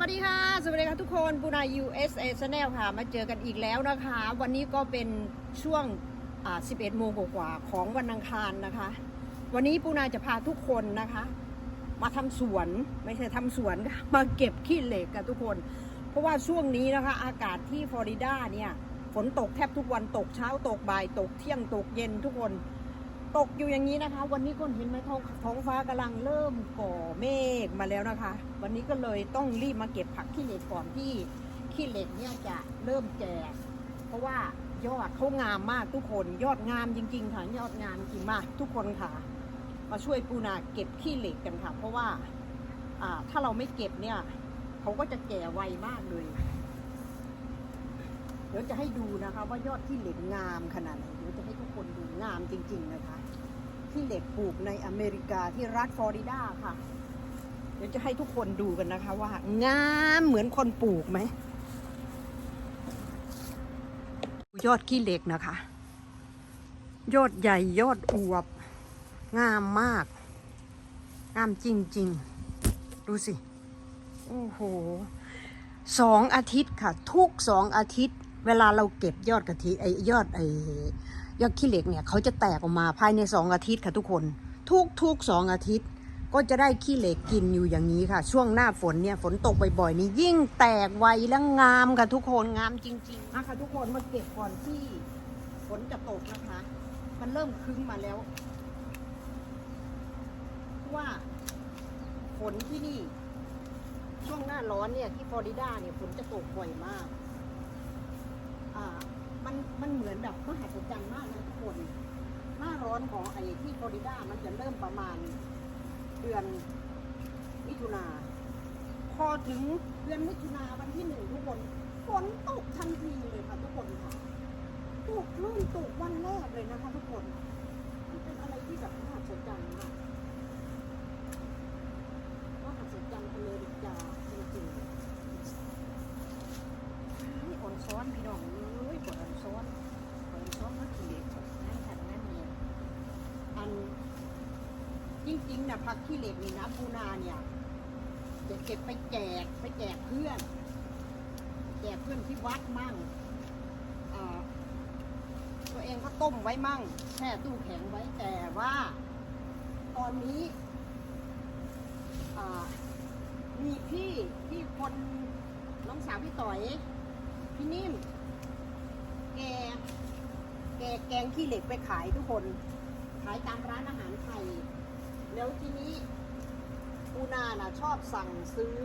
วัสดีค่ะ สวัสดีค่ะทุกคนปูนา USA Channel ค่ะ มาเจอกันอีกแล้วนะคะ วันนี้ก็เป็นช่วง 11 โมงกว่าของวันอังคารนะคะ วันนี้ปูนาจะพาทุกคนนะคะ มาทำสวน ไม่ใช่ทำสวนมาเก็บขี้เหล็กกันทุกคน เพราะว่าช่วงนี้นะคะ อากาศที่ฟลอริดาเนี่ย ฝนตกแทบทุกวันตกเช้าตกบ่ายตกเที่ยงตกเย็นทุกคน ตกอยู่อย่างนี้นะคะ วันนี้คนเห็นไหมท้องท้องฟ้ากำลังเริ่มก่อเมฆมาแล้วนะคะ วันนี้ก็เลยต้องรีบมาเก็บผักขี้เหล็กก่อนที่ขี้เหล็กเนี่ยจะเริ่มแก่เพราะว่ายอดเขางามมากทุกคนยอดงามจริง ๆ ค่ะยอดงามจริงมากทุกคนค่ะ มาช่วยปูนาเก็บขี้เหล็กกันค่ะ เพราะว่าอ่าถ้าเราไม่เก็บเนี่ยเขาก็จะแก่ไวมากเลย เดี๋ยวจะให้ดูนะคะ ว่ายอดขี้เหล็กงามขนาดไหนเดี๋ยวจะให้ทุกคนดูงามจริง ๆ นะคะ ที่เหล็กปลูกในอเมริกาที่รัฐฟลอริดาค่ะ เดี๋ยวจะให้ทุกคนดูกันนะคะว่างามเหมือนคนปลูกไหมยอดขี้เหล็กนะคะ ยอดใหญ่ยอดอวบ งามมาก งามจริง ๆ ดูสิ โอ้โหสองอาทิตย์ค่ะ ทุกสองอาทิตย์ เวลาเราเก็บยอดกะทิไอยอดไอ ยอดขี้เหล็กเนี่ยเขาจะแตกออกมาภายในสองอาทิตย์ค่ะทุกคน ทุกทุกสองอาทิตย์ ก็จะได้ขี้เหล็กกินอยู่อย่างนี้ค่ะ ช่วงหน้าฝนเนี่ยฝนตกบ่อยๆนี่ยิ่งแตกไวและงามค่ะทุกคนงามจริงๆนะคะทุกคนมาเก็บก่อนที่ฝนจะตกนะคะ มันเริ่มครึ้มมาแล้ว ว่าฝนที่นี่ ช่วงหน้าร้อนเนี่ยที่ฟลอริดาเนี่ยฝนจะตกบ่อยมาก อ่า มันมันเหมือนแบบมหัศจรรย์มากนะทุกคน หน้าร้อนของไอ้ที่ฟลอริด้ามันจะเริ่มประมาณเดือนมิถุนาพอถึงเดือนมิถุนาวันที่หนึ่งทุกคนฝนตกทันทีเลยค่ะทุกคนค่ะตกเริ่มตกวันแรกเลยนะคะทุกคน มันเป็นอะไรที่แบบมหัศจรรย์มากมหัศจรรย์อเมริกาจริงๆนี่อ่อนซ้อนพี่น้องเอ้ยปวดอ่อนซ้อนอ่อนซ้อนก็ขี้เหล็กนั่นค่ะนั่นเนี่ยอันจริงๆนะผักขี้เหล็กนี่นะปูนาเนี่ยจะเก็บไปแจกไปแจกเพื่อน แจกเพื่อนที่วัดมั่งตัวเองก็ต้มไว้มั่งแช่ตู้แข็งไว้แต่ว่าตอนนี้มีพี่พี่คนน้องสาวพี่ต่อย พี่นิ่ม แกแกแกงขี้เหล็กไปขายทุกคน ขายตามร้านอาหารไทย แล้วทีนี้ปูนาน่ะชอบสั่งซื้อ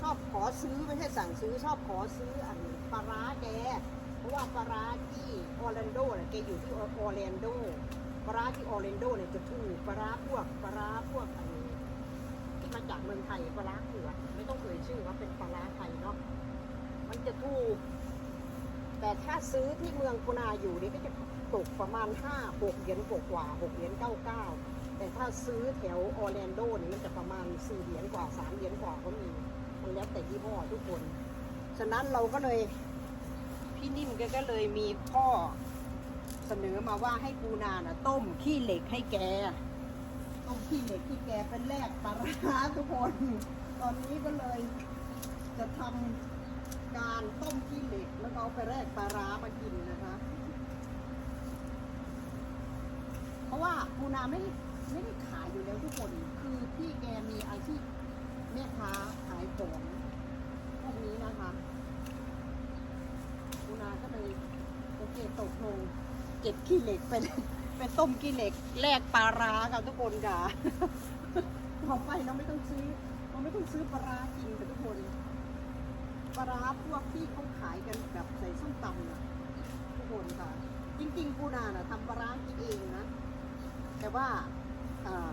ชอบขอซื้อไม่ใช่สั่งซื้อ ชอบขอซื้ออันปลาร้าแกเพราะว่าปลาร้าที่ออร์แลนโดน่ะแกอยู่ที่ออร์แลนโดปลาร้าที่ออร์แลนโดเนี่ยจะถูกปลาร้าพวกปลาร้าพวกอะไรที่มาจากเมืองไทยปลาร้าเขวดไม่ต้องเอ่ยชื่อว่าเป็นปลาร้าไทยเนาะมันจะถูก แต่ถ้าซื้อที่เมืองกุนาอยู่นี่ก็จะตกประมาณห้าหกเหรียญกว่าหกเหรียญเก้าเก้าแต่ถ้าซื้อแถวออร์แลนโดนี่มันจะประมาณสี่เหรียญกว่าสามเหรียญกว่าก็มีมันแล้วแต่ยี่ห้อทุกคน ฉะนั้นเราก็เลยพี่นิ่มแกก็เลยมีข้อเสนอมาว่าให้ปูนาน่ะต้มขี้เหล็กให้แกต้มขี้เหล็กที่แกเป็นแรกปลาร้าทุกคน ตอนนี้ก็เลยจะทำการต้ม เอาไปแรกปลาร้ามากินนะคะ เพราะว่าปูนาไม่ได้ไม่ได้ขายอยู่แล้วทุกคน คือพี่แกมีอาชีพแม่ค้าขายของพวกนี้นะคะปูนาก็เลยโอเคตกลงเก็บขี้เหล็กไปไปต้มขี้เหล็กแลกปลาร้าค่ะทุกคนค่ะต่อไปเราไม่ต้องซื้อเราไม่ต้องซื้อปลาร้ากินค่ะทุกคน ปลาร้าพวกที่เขาขายกันแบบใส่ส้มตำนะทุกคนค่ะ จริงๆปูนาน่ะทำปลาร้ากินเองนะ แต่ว่าเอ่อ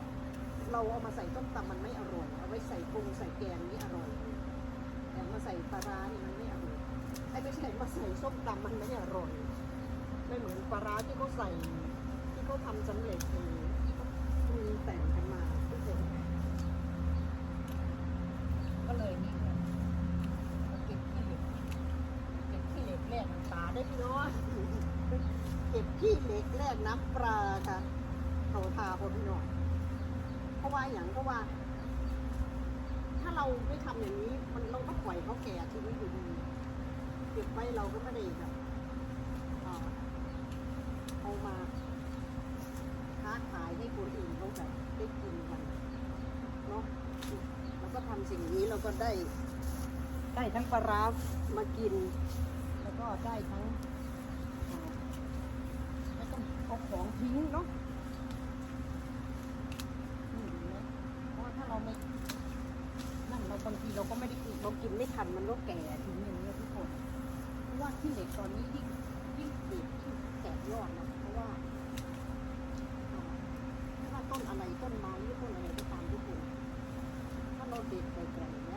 เราเอามาใส่ส้มตำมันไม่อร่อย เอาไว้ใส่ปรุงใส่แกงนี่อร่อย แต่มาใส่ปลาร้านี่มันไม่อร่อยไอ้ไม่ใช่มาใส่ส้มตำมันไม่อร่อย ไม่เหมือนปลาร้าที่เขาใส่ที่เขาทำสำเร็จเองที่เขาปรุงแต่งกันมาทุกคนก็เลยนี่เลยเอาเก็บขี้เหล็กเก็บขี้เหล็กแล กน้ำตาได้พี่น้องเก็บขี้เหล็กแลกน้ำปลาค่ะเขาทาพอพี่น้องเพราะว่าอย่างเพราะว่า ถ้าเราไม่ทำอย่างนี้ มันเราก็ปล่อยเขาแก่ทีนี้อยู่ดีเก็บไว้เราก็ไม่ได้แบบอ่าเอามาค้าขายให้คนอื่นเขาแบบได้กินกันเนาะเราก็ทำสิ่งนี้เราก็ได้ได้ทั้งปลาร้ามากิน ก็ได้ทั้งไม่ต้องเอาของทิ้งเนาะเพราะถ้าเราไม่นั่นเราบางทีเราก็ไม่ได้กินเรากินไม่ทันมันก็แก่ทิ้งอย่างนี้ทุกคนเพราะว่าที่เหล็กตอนนี้ยิ่งยิ่งเด็ดยิ่งแตกยอดนะเพราะว่าอ่าต้นอะไรต้นไม้หรือต้นอะไรก็ตามทุกคนถ้าเราเด็ดไปแก่ๆ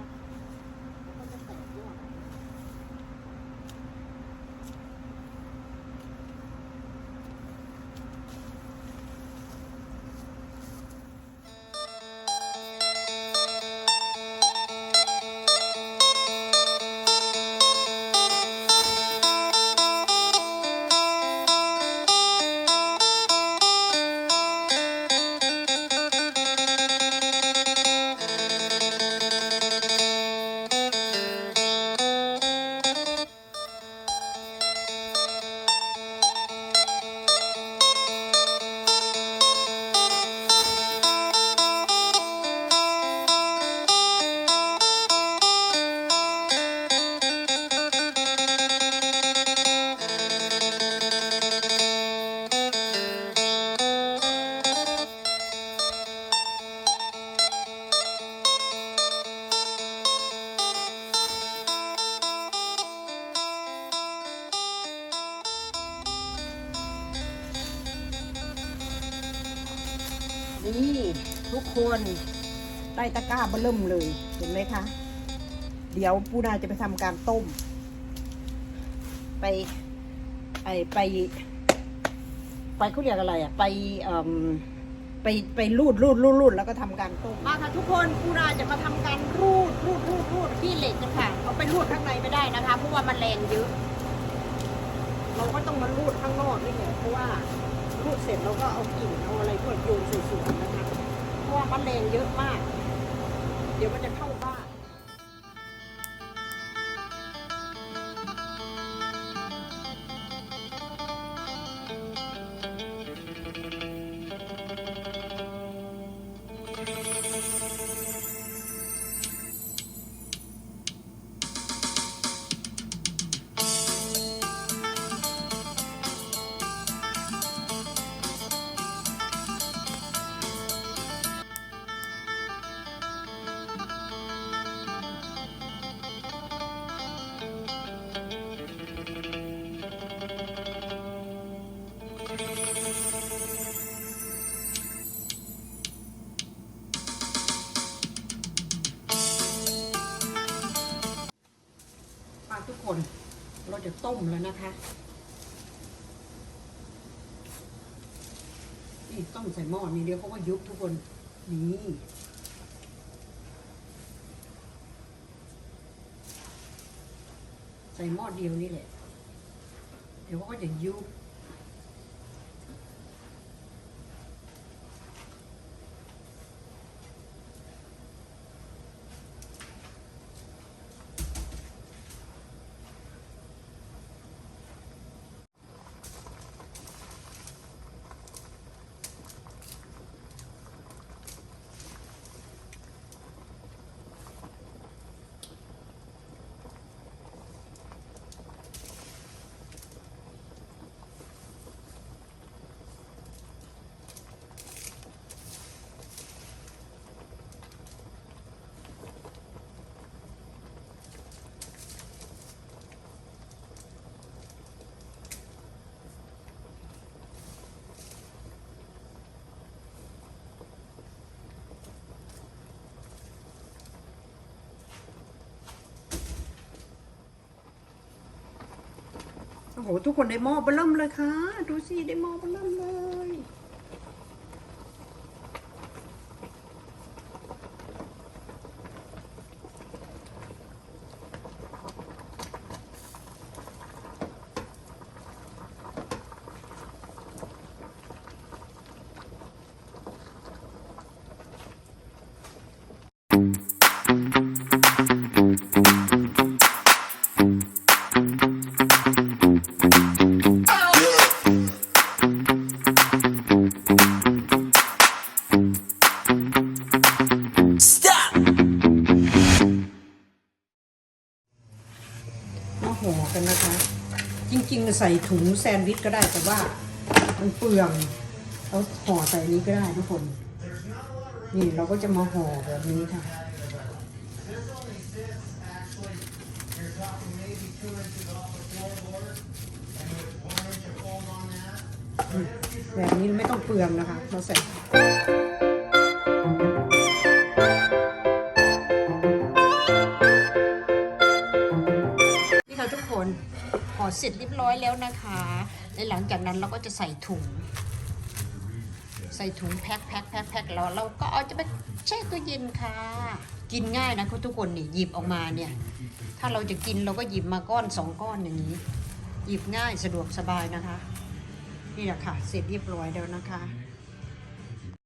คนได้ตะกร้าเบอร์เริ่มเลย เห็นไหมคะ เดี๋ยวปูนาจะไปทำการต้ม ไปไอไป ไปเขาเรียกอะไรอะ ไปเอ่มไปไปรูดรูดรูดรูดแล้วก็ทำการต้มมาค่ะทุกคนปูนาจะมาทำการรูดรูดรูดรูดที่เหล็กกันค่ะเอาไปรูดข้างในไม่ได้นะคะเพราะว่ามันแรงเยอะเราก็ต้องมารูดข้างนอกนี่แหละเพราะว่ารูดเสร็จเราก็เอากิ่งเอาอะไรพวกโยนสวยๆนะคะ ว่ามันแรงเยอะมาก เดี๋ยวมันจะเข้าบ้านมา ต้มแล้วนะคะนี่ต้มใส่หม้อนี่เดียวเขาก็ยุบทุกคนนี่ใส่หม้อเดียวนี่แหละ เดี๋ยวเขาก็จะยุบ โอ้โหทุกคนได้หม้อเบอร์เริ่มเลยค่ะ ดูสิได้หม้อเบอร์เริ่มเลย ใส่ถุงแซนด์วิชก็ได้แต่ว่ามันเปลืองเราห่อใส่นี้ก็ได้ทุกคน นี่เราก็จะมาห่อแบบนี้ค่ะแบบนี้ไม่ต้องเปลืองนะคะ เราใส่ เสร็จเรียบร้อยแล้วนะคะและหลังจากนั้นเราก็จะใส่ถุง ใส่ถุงแพ็คแพ็คแพ็คแพ็คแล้วเราก็เอาจะไปแช่ตู้เย็นค่ะ กินง่ายนะคุณทุกคนนี่หยิบออกมาเนี่ย ถ้าเราจะกินเราก็หยิบมาก้อนสองก้อนอย่างนี้ หยิบง่ายสะดวกสบายนะคะ นี่แหละค่ะ เสร็จเรียบร้อยแล้วนะคะ